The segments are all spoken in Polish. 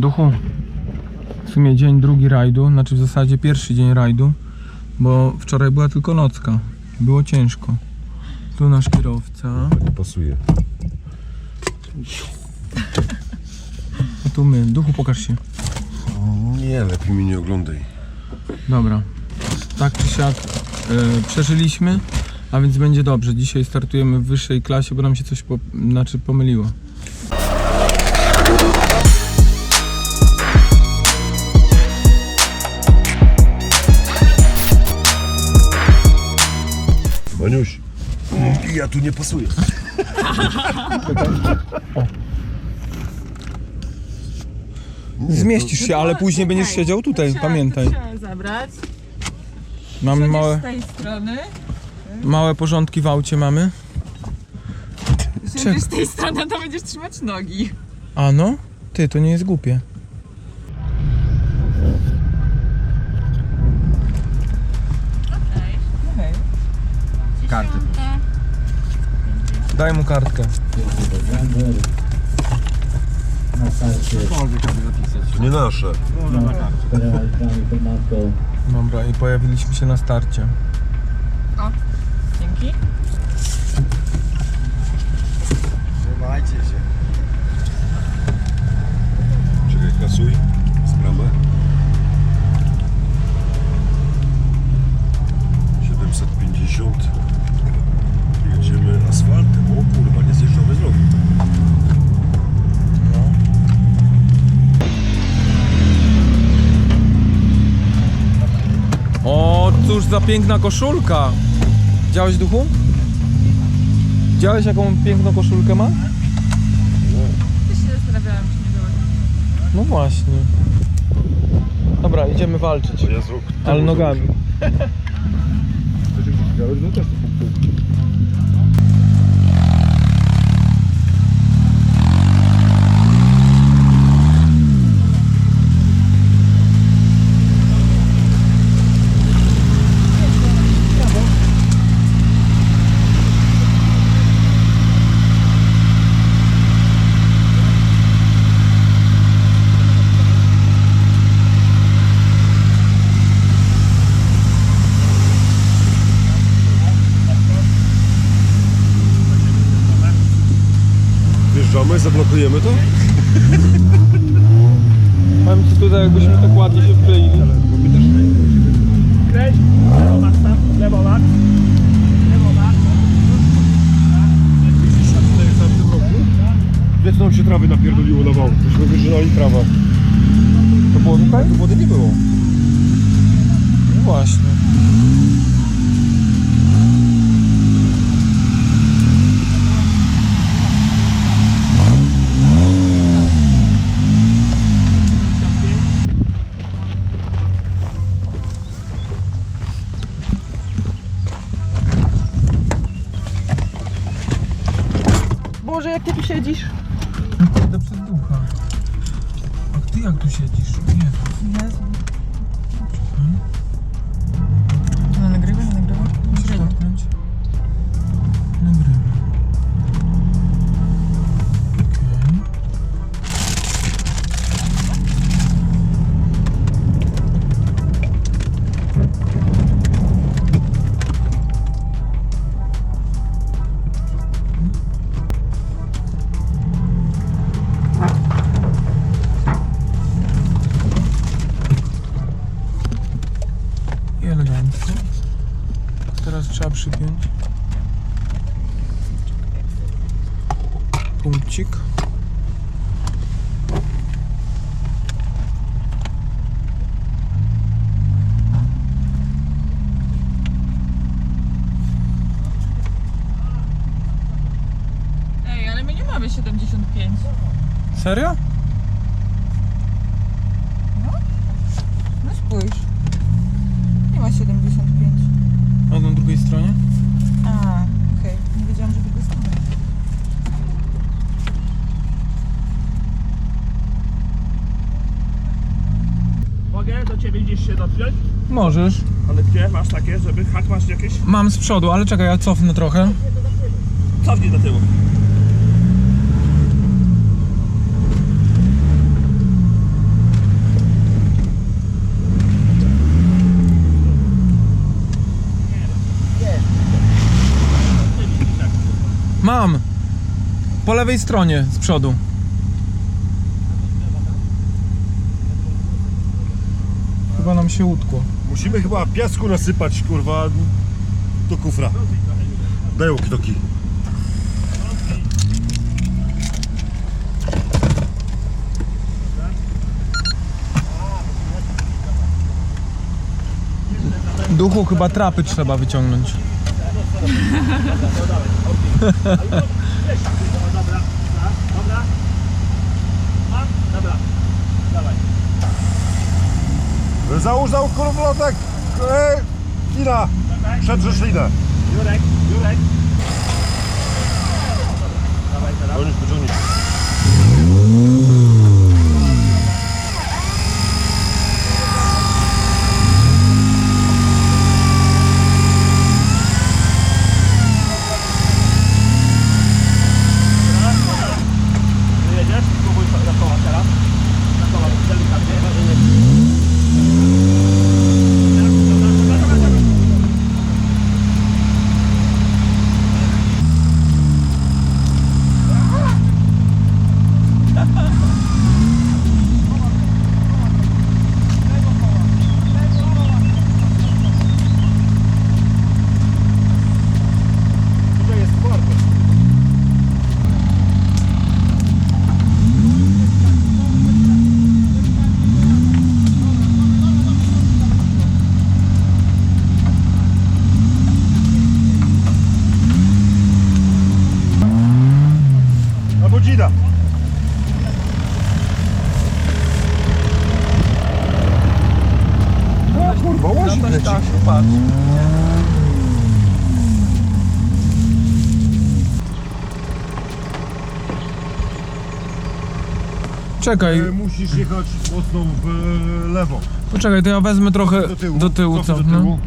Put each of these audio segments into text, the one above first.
Duchu, w sumie dzień drugi rajdu, znaczy w zasadzie pierwszy dzień rajdu, bo wczoraj była tylko nocka. Było ciężko. Tu nasz kierowca, Nie pasuje. a tu my. Duchu, pokaż się. Nie, lepiej mi nie oglądaj. Dobra. Tak czy siak e, przeżyliśmy, a więc będzie dobrze. Dzisiaj startujemy w wyższej klasie, bo nam się coś po, znaczy pomyliło. Maniuś, ja tu nie pasuję. Zmieścisz się, ale później będziesz siedział tutaj, pamiętaj. Musiałam zabrać. Mamy Małe... małe, z tej strony. małe porządki w aucie mamy. Jeżeli z tej strony, to będziesz trzymać nogi. A no? Ty, to nie jest głupie. Daj mu kartkę. To nie nasze. Dobra, i pojawiliśmy się na starcie. Dzięki. Czekaj, kasuj. Sprawę. 750. Asfaltem. O kurwa, nie zjeżdżamy z drogi. No. O, cóż za piękna koszulka! Widziałeś duchu? Widziałeś jaką piękną koszulkę ma? Też się zastanawiałam, czy nie. No właśnie. Dobra, idziemy walczyć. To ja zrób. Ale nogami. No też zablokujemy to? Powiem ci tutaj, jakbyśmy tak ładnie się wkleili. Kręć, lewo max tam, lewo max, lewo max. Wie co nam się trawy napierdoliło na wał. Myśmy wyżynali trawa. To było tutaj? Tu wody nie było. No właśnie. Jak I elegancko. Teraz trzeba przypiąć punkcik. Ej, ale my nie mamy 75. Serio? No spójrz. Możesz. Ale gdzie masz takie, żeby hak masz jakieś? Mam z przodu, ale czekaj, ja cofnę trochę. Cofnij do tyłu. Mam. Po lewej stronie, z przodu. Chyba nam się utkło. Musimy chyba piasku nasypać, kurwa, do kufra. Daj okidoki. Duchu chyba trapy trzeba wyciągnąć. Dobra, dobra. A, dobra. Dawaj. Załóż za kurwlotek, e, Ina, przed rzeszlinę. Jurek, Jurek. Dawaj teraz. Pociągnij, pociągnij. Ty jedziesz? Spróbuj na koła teraz. Na koła, delikatnie. Dobra, dobra, dobra, dobra. Tutaj jest twarde. Albo dzida. O kurwa, łazik leci. tak, patrz. Czekaj, E, Musisz jechać mocno w e, lewo. poczekaj, to ja wezmę trochę Do tyłu. tyłu, Cofnij co? do No. tyłu.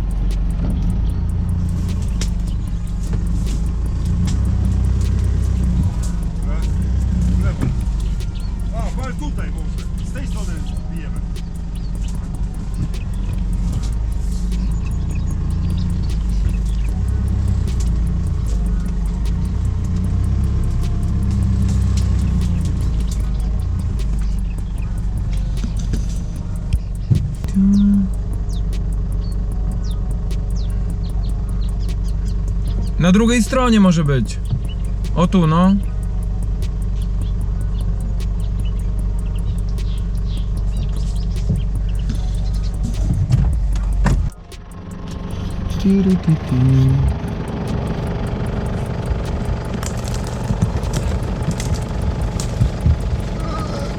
Na drugiej stronie może być. O tu, no.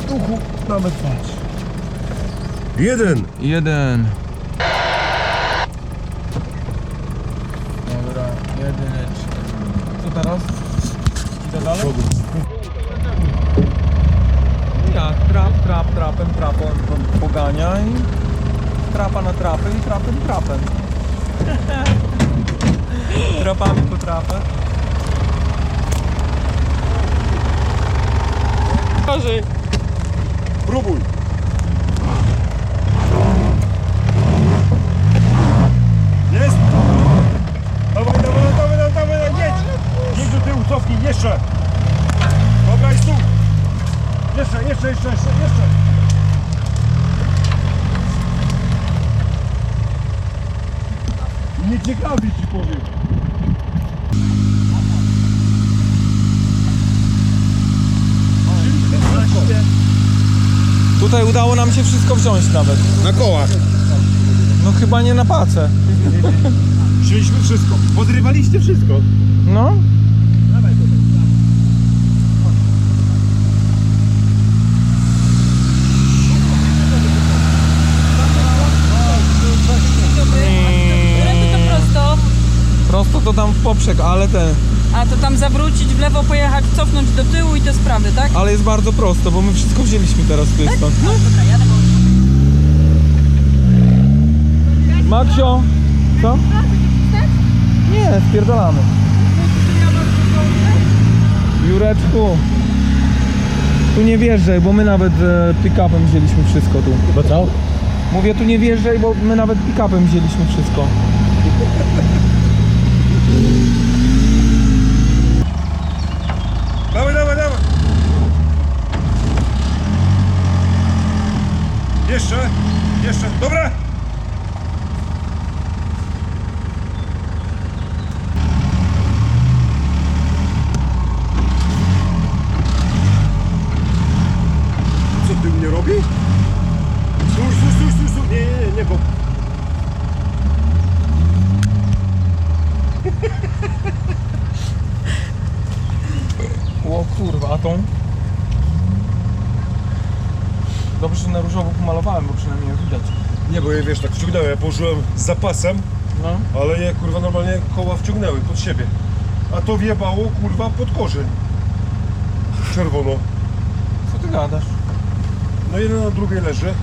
Duchu, nawet patrz. Jeden. Jeden. Dobra, jedyneczka. Co teraz? Co dalej? Jak? Trap, trap, trapem, trapem pogania i trapa na trapę i trapem, trapem. Trapami po trapę. Gorzej. Próbuj. Jest. Dawaj, dawaj, dawaj, dawaj, dawaj, jedź. Jedź do tyłu, cofnij, jeszcze. Dobra, jest tu. Jeszcze, jeszcze, jeszcze, jeszcze, jeszcze. Nie ciekawi ci powiem. Tutaj udało nam się wszystko wziąć nawet. Na kołach. No chyba nie na pacę. Wzięliśmy wszystko. Podrywaliście wszystko. No. Którędy to prosto? Prosto to tam w poprzek, ale ten. A to tam zawrócić w lewo, pojechać, cofnąć do tyłu i te sprawy, tak? Ale jest bardzo prosto, bo my wszystko wzięliśmy teraz tu jest stąd. No. Dobra, jadę. Maksio, co? Nie, spierdolamy. Jureczku, tu nie wjeżdżaj, bo my nawet e, pick-upem wzięliśmy wszystko tu. Bo co? Mówię, tu nie wjeżdżaj, bo my nawet pick-upem wzięliśmy wszystko. Jeszcze, jeszcze, dobra! Położyłem z zapasem, No. ale je kurwa normalnie koła wciągnęły pod siebie. A to wjebało kurwa pod korzeń. Czerwono. Co ty gadasz? No jeden na drugiej leży.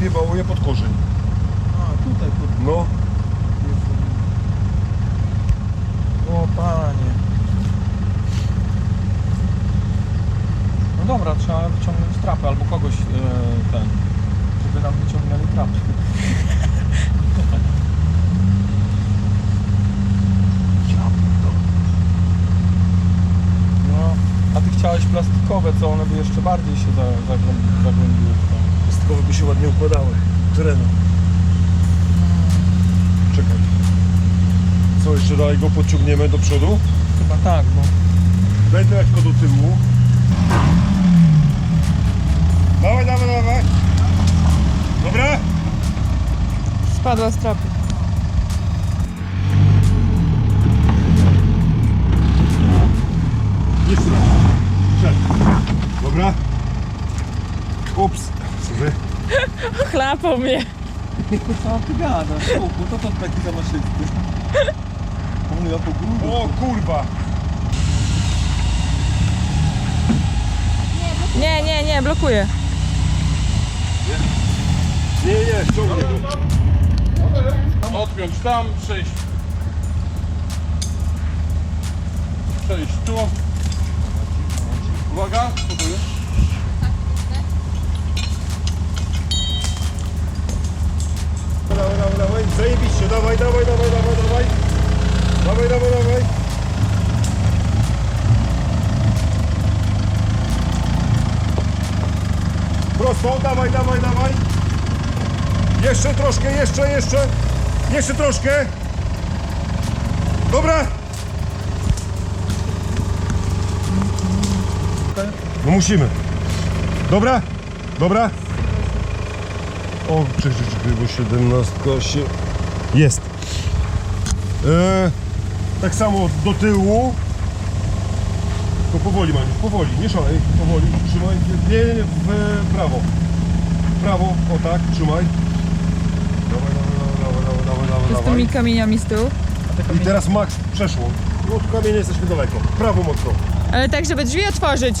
Wjebało je pod korzeń. A, tutaj, pod... No, O panie. No dobra, trzeba wyciągnąć trapy albo kogoś e, ten, żeby nam wyciągnęli trapy. Ja pierdolę. No, a ty chciałeś co one by jeszcze bardziej się za, zagłębi- zagłębiły w to. by się ładnie układały. Terenu. Czekaj. Co, jeszcze dalej go podciągniemy do przodu? Chyba tak, bo Daj to lekko do tyłu. Dawaj, dawaj, dawaj. Dobra? Spadła z trapy. Jeszcze raz. Dobra? Ups. Sobie. Chlapał mnie. co ty gadasz? to to taki zamaszysty. On ja po grubu. O kurwa. Nie, nie, nie, blokuję. Nie, nie, ciągnie go. Odpiąć tam, przejść. Przejść tu. Uwaga, dawaj, dawaj. Zajebiście. Dawaj, dawaj, dawaj, dawaj, dawaj. Dawaj, dawaj, dawaj. Prosto, dawaj, dawaj, dawaj. Jeszcze troszkę, jeszcze, jeszcze. Jeszcze troszkę. Dobra. No musimy. Dobra? Dobra? O, czekaj, czekaj, bo 17 się... Jest. E, tak samo do tyłu. To powoli, Maniu, powoli, nie szalej, powoli, trzymaj. Nie, nie, nie, w prawo. W prawo, o tak, trzymaj. Dawaj, dawaj, dawaj, dawaj, dawaj, Z tymi dawaj. kamieniami z tyłu. I teraz Max przeszło. No od kamienia jesteśmy daleko. Prawo mocno. Ale tak, żeby drzwi otworzyć.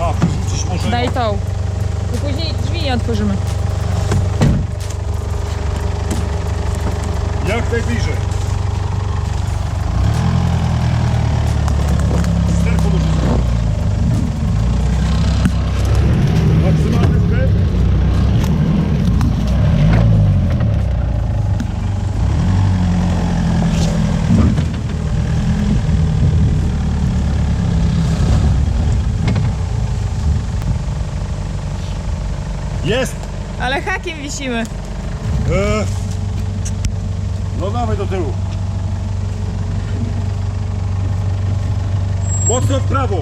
A, Daj tą. Bo później drzwi nie otworzymy. Jak najbliżej. Jest! Ale hakiem wisimy. E, no dawaj do tyłu. Mocno w prawo.